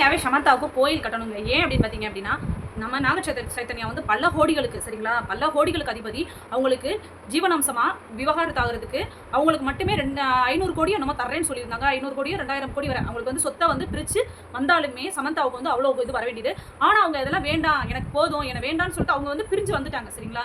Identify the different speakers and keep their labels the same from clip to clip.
Speaker 1: யாவே சமந்தாவுக்கு கோயில் கட்டணுங்க? ஏன் அப்படின்னு பார்த்தீங்க அப்படின்னா நம்ம நாகச்சேத்த சைத்தன்யா வந்து பல ஹோடிகளுக்கு சரிங்களா? பல ஹோடிகளுக்கு அதிபதி. அவங்களுக்கு ஜீவனாம்சமாக விவகாரத்து ஆகிறதுக்கு அவங்களுக்கு மட்டுமே ரெண்டு ஐநூறு கோடியோ நம்ம தர்றேன்னு சொல்லியிருந்தாங்க. ஐநூறு கோடியோ ரெண்டாயிரம் கோடி வரை. அவங்களுக்கு வந்து சொத்தை வந்து பிரித்து வந்தாலுமே சமந்தாவுக்கு வந்து அவ்வளோ இது வர வேண்டியது. ஆனால் அவங்க இதெல்லாம் வேண்டாம். எனக்கு போதும். எனக்கு வேண்டாம்னு சொல்லிட்டு அவங்க வந்து பிரிஞ்சு வந்துட்டாங்க சரிங்களா?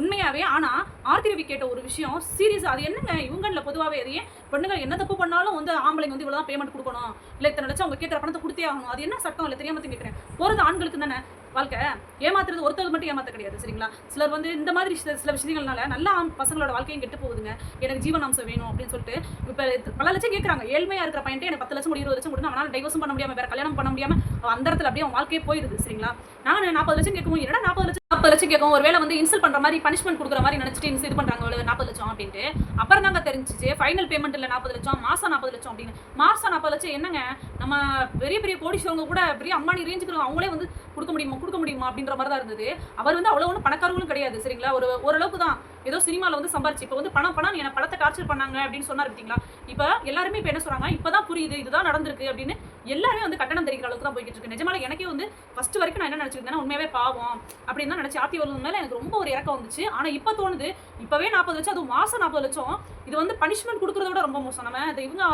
Speaker 1: உண்மையாவே ஆனால் ஆர்த்திரவி கேட்ட ஒரு விஷயம் சீரியஸ் அது என்னங்க? இவங்களில் பொதுவாகவே எதையே பெண்ணுங்க என்ன தப்பு பண்ணாலும் வந்து ஆம்பளைங்க வந்து இவ்வளோ தான் பேமெண்ட் கொடுக்கணும். இல்லை இத்தனை லட்சம் அவங்க கேட்குற பணத்தை கொடுத்தே ஆகணும். அது என்ன சட்டம்? இல்லை தெரியாமல் கேட்குறேன். போகிறது ஆண்களுக்கு தானே வாழ்க்கை? ஏமாத்துறது ஒருத்தர் மட்டும் ஏமாத்த கிடையாது சரிங்களா? சிலர் வந்து இந்த மாதிரி சில சில விஷயங்கள்னால நல்லா ஆம் பசங்களோட வாழ்க்கையும் கெட்டு போகுதுங்க. எனக்கு ஜீவனாம்சம் வேணும் அப்படின்னு சொல்லிட்டு இப்போ பல லட்சம் கேட்குறாங்க. ஏழ்மையாக இருக்கிற பையன்ட்டு எனக்கு பத்து லட்சம் கொடு, இருபது லட்சம் கொடுத்து அவனால் டைவர்ஸும் பண்ண முடியாமல் வேறு கல்யாணம் பண்ண முடியாமல் அந்த இடத்துல அப்படியே அவன் வாழ்க்கையே போயிடுது சரிங்களா? நான் நாற்பது லட்சம் கேட்கவும் என்னடா நாற்பது லட்சம் நாற்பது லட்சம் கேட்கும் ஒரு வேலை வந்து இன்சல்ட் பண்ணுற மாதிரி பனிஷ்மெண்ட் கொடுக்குற மாதிரி நினச்சிட்டு இது பண்ணுறாங்க அவ்வளோ நாற்பது லட்சம் அப்படின்ட்டு. அப்புறம் தாங்க தெரிஞ்சிச்சு ஃபைனல் பேமெண்ட் இல்லை நாற்பது லட்சம் மாதம் நாற்பது லட்சம் அப்படின்னு. மாதம் நாற்பது லட்சம் என்னங்க? நம்ம பெரிய பெரிய கோடீஸ்வரங்க கூட பெரிய அம்மானி ரேஞ்சுக்கு அவங்களே வந்து கொடுக்க முடியுமா கொடுக்க முடியுமா அப்படின்ற மாதிரி தான் இருந்தது. அவர் வந்து அவ்வளோ ஒன்றும் பணக்காரங்களும் கிடையாது சரிங்களா? ஒரு ஓரளவுக்கு தான். ஏதோ சினிமாவில் வந்து சம்பாரிச்சு இப்போ வந்து பணம் பணம் எனக்கு பணத்தை டார்ச்சர் பண்ணாங்க அப்படின்னு சொன்னார் பார்த்தீங்களா? இப்போ எல்லாருமே இப்போ என்ன சொல்கிறாங்க இப்போ தான் புரியுது இதுதான் நடந்திருக்கு அப்படின்னு எல்லாருமே வந்து கட்டணம் தெரிவிக்கிற அளவுக்கு தான் போய்கிட்டு இருக்கு. நிஜமால எனக்கே வந்து ஃபர்ஸ்ட் வரைக்கும் நான் என்ன நினச்சிருந்தேன்னா உண்மையாவே பாவம் அப்படின்னு தான் நினச்சி ஆத்தி வருவது மேலே எனக்கு ரொம்ப ஒரு இறக்கம் வந்துச்சு. ஆனால் இப்போ தோணுது இப்போவே நாற்பது லட்சம் அதுவும் மாதம் நாற்பது லட்சம் இது வந்து பனிஷ்மெண்ட் கொடுக்குறத விட ரொம்ப மோசம். நம்ம இது இவங்க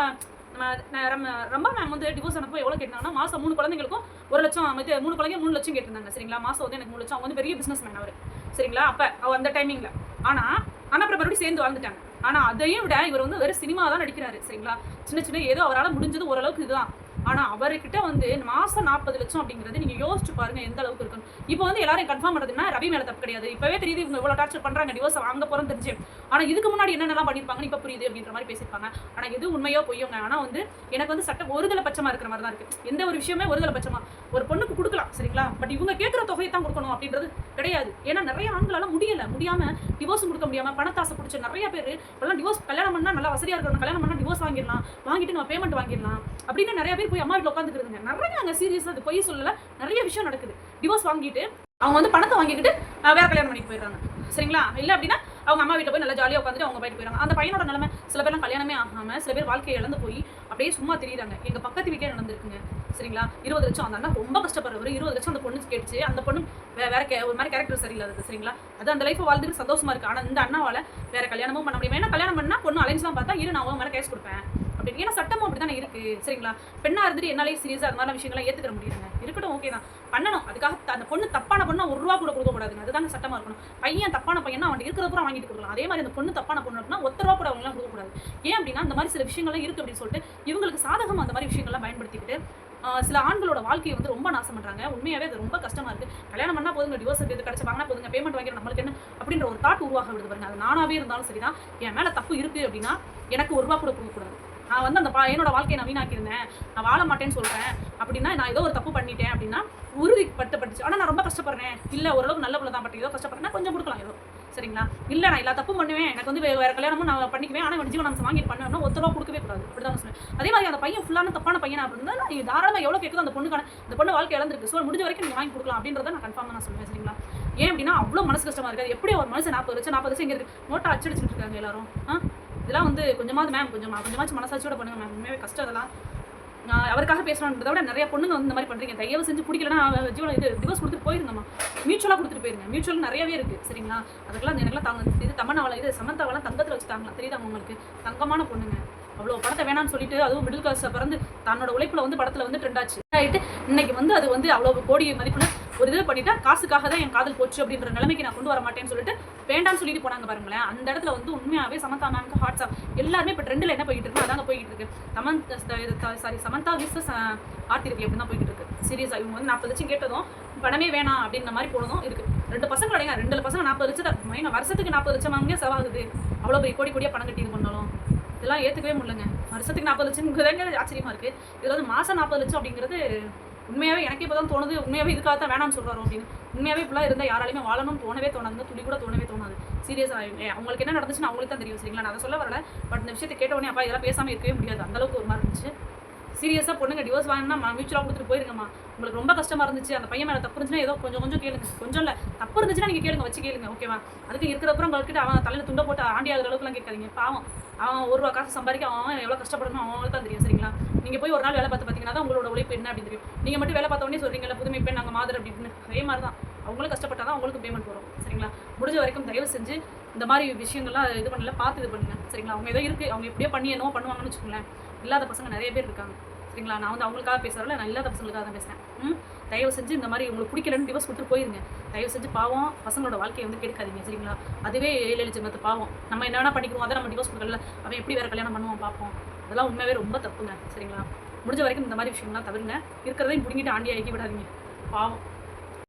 Speaker 1: நம்ம ரொம்ப ரொம்ப மேம் வந்து டிவோர்ஸ் அனுப்ப எவ்வளோ கேட்டாங்கன்னா மாதம் மூணு குழந்தைங்களுக்கும் ஒரு லட்சம் இது மூணு குழந்தைங்க மூணு லட்சம் கேட்டிருந்தாங்க. சரிங்களா? மாதம் வந்து எனக்கு மூணு லட்சம். அவங்க வந்து பெரிய பிஸ்னஸ் மேன் அவர். சரிங்களா? அப்போ அந்த டைமிங்கில் ஆனால் ஆனால் அப்புறம் மறுபடியும் சேர்ந்து வாழ்ந்துட்டாங்க. ஆனால் அதையும் விட இவர் வந்து வெறும் சினிமா தான் நடிக்கிறாரு. சரிங்களா? சின்ன சின்ன ஏதோ அவரால் முடிஞ்சது ஓரளவுக்கு இதுதான். ஆனால் அவர்கிட்ட வந்து மாதம் நாற்பது லட்சம் அப்படிங்கிறது நீங்கள் யோசிச்சு பாருங்க எந்த அளவுக்கு இருக்கும் இப்போ வந்து எல்லாரும் கன்ஃபார்ம் பண்ணுறதுன்னா ரவி மேலே தப்பு கிடையாது. இப்போவே தெரியுது இவங்க இவ்வளோ டார்ச்சர் பண்ணுறாங்க டிவோர்ஸ் வாங்க போகிறோம் தெரிஞ்சு. ஆனால் இதுக்கு முன்னாடி என்னென்னலாம் பண்ணியிருப்பாங்கன்னு இப்போ புரியுது அப்படின்ற மாதிரி பேசியிருப்பாங்க. ஆனால் இது உண்மையோ பொய்யோங்க ஆனால் வந்து எனக்கு வந்து சட்டம் ஒருதலை பட்சமாக இருக்கிற மாதிரி தான் இருக்குது எந்த ஒரு விஷயமே ஒருதலை பட்சமாக ஒரு பொண்ணுக்கு கொடுக்கலாம் சரிங்களா? பட் இவங்க கேட்குற தொகையை தான் கொடுக்கணும் அப்படின்றது கிடையாது. ஏன்னா நிறைய ஆண்களால் முடியல முடியாமல் டிவோர்ஸ் கொடுக்க முடியாமல் பணத்தாசை பிடிச்ச நிறைய பேர் இப்பெல்லாம் டிவோர்ஸ் கல்யாணம் பண்ணால் நல்லா வசதியாக இருக்கணும் கல்யாணம் பண்ணால் டிவோர்ஸ் வாங்கிடலாம். வாங்கிட்டு நம்ம பேமெண்ட் வாங்கிடலாம். அப்படின்னு நிறைய பேர் போய் அம்மா வீட்டில் உட்காந்துக்கிறதுங்க நிறைய அங்கே சீரியஸாக அது பொய் சொல்லல. நிறைய விஷயம் நடக்குது. டிவோர்ஸ் வாங்கிட்டு அவங்க வந்து பணத்தை வாங்கிக்கிட்டு வேற கல்யாணம் பண்ணிட்டு போயிடுறாங்க. சரிங்களா? இல்லை அப்படின்னா அவங்க அம்மா வீட்டில் போய் நல்லா ஜாலியாக உட்காந்துட்டு அவங்க போயிட்டு போயிடுறாங்க. அந்த பையனோட நிலைமை சில பேர்லாம் கல்யாணமே ஆகாம சில பேர் வாழ்க்கையை இழந்து போய் அப்படியே சும்மா தெரியுறாங்க. எங்கள் பக்கத்து வீட்டே நடந்திருக்குங்க. சரிங்களா? இருபது லட்சம் அந்த அண்ணா ரொம்ப கஷ்டப்படுறவர் இருபது லட்சம் அந்த பொண்ணு கேட்டுச்சு. அந்த பொண்ணு வேற கே- ஒரு மாதிரி கேரக்டர் சரியில்லாதது. சரிங்களா? அது அந்த லைஃப் வாழ்ந்துட்டு சந்தோஷமா இருக்கு. ஆனால் இந்த அண்ணாவால் வேற கல்யாணமும் பண்ண முடியும் ஏன்னா கல்யாணம் பண்ணால் பொண்ணு அலைன்ஸ்லாம் பார்த்தா இரு நான் அவங்க மேலே கேஸ் கொடுப்பேன். அப்படின்னு. ஏன்னா சட்டமும் அப்படி தானே இருக்கு. சரிங்களா? பெண்ணாக இருந்துட்டு என்னாலே சீரியஸாக அது மாதிரி விஷயங்கள்லாம் ஏற்றுக்க முடியுதுங்க. இருக்கட்டும் ஓகே தான். பண்ணணும். அதுக்காக அந்த பொண்ணு தப்பான பொண்ணு ஒரு ரூபா கூட கொடுக்க கூடாதுங்க. அதுதாங்க சட்டமாக இருக்கணும். பையன் தப்பான பையனா அவன் இருக்கிற பூரா வாங்கிட்டு கொடுக்கலாம். அதே மாதிரி அந்த பொண்ணு தப்பான பொண்ணு அப்படின்னா ஒத்த ரூபா கூட அவங்களாம் கொடுக்க கூடாது. ஏன் அப்படின்னா அந்த மாதிரி சில விஷயங்கள்லாம் இருக்குது அப்படின்னு சொல்லிட்டு இவங்களுக்கு சாதகம் அந்த மாதிரி விஷயங்கள்லாம் பயன்படுத்திக்கிட்டு சில ஆண்களோட வாழ்க்கையை வந்து ரொம்ப நாசம் பண்ணுறாங்க உண்மையாகவே அது ரொம்ப கஷ்டமாக இருக்குது கல்யாணம் பண்ணால் போதுங்க டிவோர்ஸ் இது கிடைச்ச வாங்கினா போதுங்க பேமெண்ட் வாங்கிற நம்மளுக்கு என்ன அப்படின்ற ஒரு தாட் உருவாக விடுது பாருங்க. அது நானாகவே இருந்தாலும் சரி தான் என் மேலே தப்பு இருக்குது அப்படின்னா எனக்கு ஒரு ரூபா கூட கொடுக்கக்கூடாது நான் வந்து அந்த பா- என்னோட வாழ்க்கையை நான் வீணாக்கியிருந்தேன். நான் வாழ மாட்டேன்னு சொல்கிறேன் அப்படின்னா நான் ஏதோ ஒரு தப்பு பண்ணிட்டேன் அப்படின்னா உறுதிப்படுத்தப்பட்டுச்சு ஆனால் நான் ரொம்ப கஷ்டப்படுறேன். இல்லை ஓரளவுக்கு நல்ல பிள்ளை தான் ஏதோ கஷ்டப்படுறேன் கொஞ்சம் கொடுக்கலாம் ஏதோ. சரிங்களா? இல்லை நான் எல்லா தப்பு பண்ணுவேன். எனக்கு வந்து வேறு கல்யாணமும் நான் பண்ணிக்குவேன். ஆனால் ஜீவனாம்சம் வாங்கிட்டு பண்ணுவேன் ஒத்த ரூபா கொடுக்கவே கூடாது. அப்படி தான் சொன்னேன் அதே மாதிரி அந்த பையன் ஃபுல்லான தப்பான பையனா அப்படின்னா நான் தாராளமாக எவ்வளோ கேட்குது அந்த பொண்ணுக்கான அந்த பொண்ணு வாழ்க்கை இழந்திருக்கு. ஸோ முடிஞ்ச வரைக்கும் நீங்கள் வாங்கி கொடுக்கலாம் அப்படின்றத நான் கன்ஃபார்மாக நான் சொல்லுவேன். சரிங்களா? ஏன் அப்படின்னா அவ்வளோ மனசு கஷ்டமாக இருக்காது எப்படி ஒரு மனசு நாற்பது லட்சம் நாற்பது லட்சம் இங்கே இருக்குது நோட்டை அச்சடிச்சுட்டு இருக்காங்க எல்லாரும். ஆ? இதெல்லாம் வந்து கொஞ்சமாவது மேம் கொஞ்சம் கொஞ்சமாச்சும் மனசாட்சியோட பண்ணுங்க மேம் உண்மையாகவே கஷ்டம் அதெல்லாம். நான் அவருக்காக பேசணுன்றத விட நிறைய பொண்ணுங்க வந்து இந்த மாதிரி பண்ணுறீங்க தயவு செஞ்சு பிடிக்கலன்னா அவ இது டிவோர்ஸ் கொடுத்துட்டு போயிருங்கம்மா. மியூச்சுவலாக கொடுத்துட்டு போயிருங்க. மியூச்சுவல் நிறையவே இருக்குது சரிங்களா? அதுக்கெல்லாம் எனக்குலாம் தாங்க இது தமிழ்நாவில் இது சமந்தாவெல்லாம் தங்கத்தில் வச்சு தாங்களா தெரியுதா உங்களுக்கு? தங்கமான பொண்ணுங்க. அவ்வளோ படத்தை வேணாம்னு சொல்லிட்டு அதுவும் மிடில் கிளாஸை பிறந்து தன்னோட உழைப்புல வந்து படத்தில் வந்து ட்ரெண்ட் ஆச்சு. ஆகிட்டு இன்னைக்கு வந்து அது வந்து அவ்வளோ கோடி மதிப்புல ஒரு இது பண்ணிட்டா காசுக்காக தான் என் காதல் போச்சு அப்படின்ற நிலைமைக்கு நான் கொண்டு வர மாட்டேன்னு சொல்லிட்டு வேண்டாம்னு சொல்லிட்டு போனாங்க பாருங்களேன். அந்த இடத்துல வந்து உண்மையாவே சமந்தா மேம்க்கு ஹாட்ஸ் ஆஃப் எல்லாருமே இப்போ ட்ரெண்டில் என்ன போயிட்டு இருக்கு அதாங்க போயிட்டு இருக்கு. சமந்த் சாரி சமந்தா விசஸ் ஆர்த்தி ரவி தான் போயிட்டு இருக்கு. சீரியஸாக இவங்க வந்து நாற்பது லட்சம் கேட்டதும் பணமே வேணாம் அப்படின்ற மாதிரி போனதும் இருக்கு. ரெண்டு பசங்க கிடையாது ரெண்டு பசங்க நாற்பது லட்சம் மைனா வருஷத்துக்கு நாற்பது லட்சம் வாங்க செலவாகுது. அவ்வளோ பெரிய கோடி கோடியாக பணம் கட்டி இது பண்ணாலும் இதெல்லாம் ஏற்றுக்கவே முடியலங்க. வருஷத்துக்கு நாற்பது லட்சம்ங்கிறதாங்க ஆச்சரியமா இருக்கு. இதில் வந்து மாதம் நாற்பது லட்சம் அப்படிங்கிறது உண்மையாகவே எனக்கு இப்போ தான் தோணுது உண்மையாகவே இதுக்காக தான் வேணாம்னு சொல்றாரு அப்படின்னு. உண்மையாகவே இப்படிலாம் இருந்தால் யாராலையுமே வாழணும்னு தோணவே தோணாது துளி கூட தோணவே தோணாது. சீரியஸாக அவங்களுக்கு என்ன நடந்துச்சுன்னு அவங்களுக்கு தான் தெரியும் சரிங்களா? நான் அதை சொல்ல வரல பட் இந்த விஷயத்தை கேட்ட உடனே அப்பா இதெல்லாம் பேசாமல் இருக்கவே முடியாது. அந்த அளவுக்கு ஒரு மாதிரி இருந்துச்சு. சீரியஸாக பொண்ணுங்க டிவோர்ஸ் வாங்கினா மியூச்சுவலாக கொடுத்துட்டு போயிருங்கம்மா. உங்களுக்கு ரொம்ப கஷ்டமா இருந்துச்சு அந்த பையன் மேலே தப்பு இருந்துச்சுன்னா ஏதோ கொஞ்சம் கொஞ்சம் கேளுங்க. கொஞ்சம் இல்லை தப்பு இருந்துச்சுன்னா நீங்கள் கேளுங்க வச்சு கேளுங்க ஓகேவா அதுக்கு இருக்கிறப்பறம் உங்கள்கிட்ட அவன் தலையில் துண்டை போட்டு ஆண்டி ஆகிற அளவுக்குலாம் கேட்காதீங்க. பாவம். அவன் ஒரு ரூபா காசு சம்பாதிக்க அவன் எவ்வளோ கஷ்டப்படணும் அவங்களுக்கு தான் தெரியும் சரிங்களா? நீங்கள் போய் ஒரு நாள் வேலை பார்த்து பார்த்தீங்கன்னா தான் உங்களோட உழைப்பு என்ன அப்படின்னு தெரியும். நீங்கள் மட்டும் வேலை பார்த்த உடனே சொல்கிறீங்களா புதுமை பெண் நாங்கள் மாதிரி அப்படின்னு. அதே மாதிரி தான் அவங்களும் கஷ்டப்பட்டால் தான் அவங்களுக்கு பேமெண்ட் வரும் சரிங்களா? முடிஞ்ச வரைக்கும் தயவு செஞ்சு இந்த மாதிரி விஷயங்கள்லாம் இது பண்ணல பார்த்து இது பண்ணுங்க சரிங்களா? அவங்க ஏதோ இருக்குது அவங்க எப்படியோ பண்ணி என்னவோ பண்ணுவாங்கன்னு வச்சுக்கோங்களேன். இல்லாத பசங்க நிறைய பேர் இருக்காங்க. சரிங்களா நான் வந்து அவங்களுக்காக பேசுகிறல நான் இல்லாத பசங்களுக்காக தான் பேசுகிறேன் ம்? தயவு செஞ்சு இந்த மாதிரி உங்களுக்கு பிடிக்கலன்னு டிவோர்ஸ் கொடுத்துட்டு போயிருங்க. தயவு செஞ்சு பாவம் பசங்களோட வாழ்க்கையை வந்து கெடுக்காதீங்க சரிங்களா? அதுவே ஏழு ஏழு பாவம். நம்ம என்ன வேணா பண்ணிக்குவோம் அதை நம்ம டிவோர்ஸ் கொடுக்கல அவன் எப்படி வேறு கல்யாணம் பண்ணுவான் பார்ப்போம். அதெல்லாம் உண்மையாகவே ரொம்ப தப்புங்க சரிங்களா? முடிஞ்ச வரைக்கும் இந்த மாதிரி விஷயங்கள்லாம் தவிருங்க. இருக்கிறதையும் பிடிங்கிட்டு ஆண்டி ஆக்கி விடாதீங்க. பாவம்.